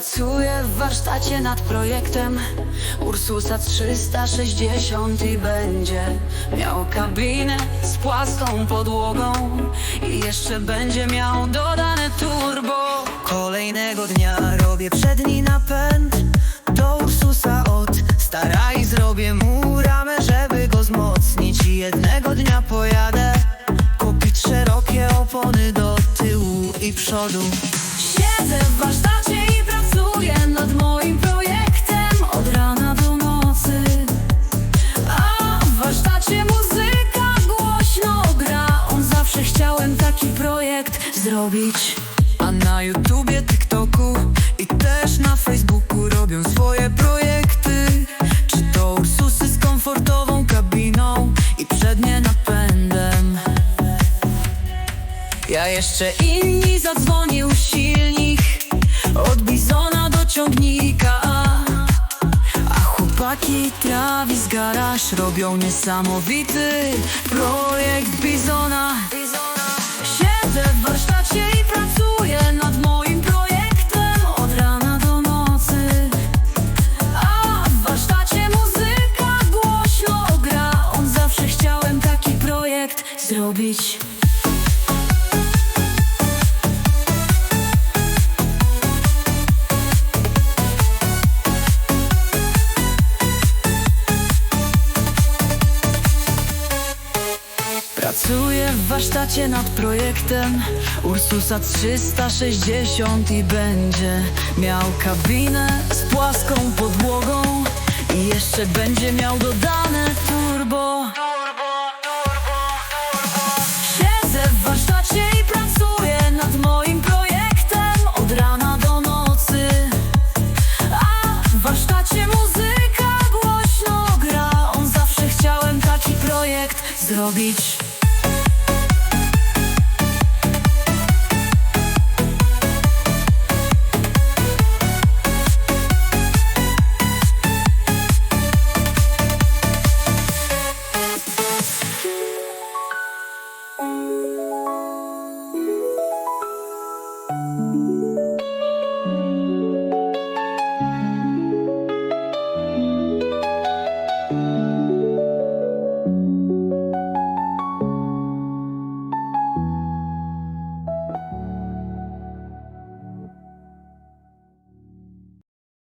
Pracuję w warsztacie nad projektem Ursusa 360 i będzie Miał kabinę z płaską podłogą I jeszcze będzie miał dodane turbo. Kolejnego dnia robię przedni napęd Do Ursusa od stara i zrobię mu ramę, żeby go wzmocnić. I jednego dnia pojadę Kupić szerokie opony do tyłu i przodu. Siedzę w warsztacie zrobić? A na YouTubie, TikToku i też na Facebooku robią swoje projekty. Czy to Ursusy z komfortową kabiną i przednie napędem? Ja jeszcze inni zadzwonił silnik Od bizona do ciągnika. A chłopaki Travis Garaż robią niesamowity projekt zrobić. Pracuję w warsztacie nad projektem Ursusa 360 i będzie Miał kabinę z płaską podłogą I jeszcze będzie miał dodane Zović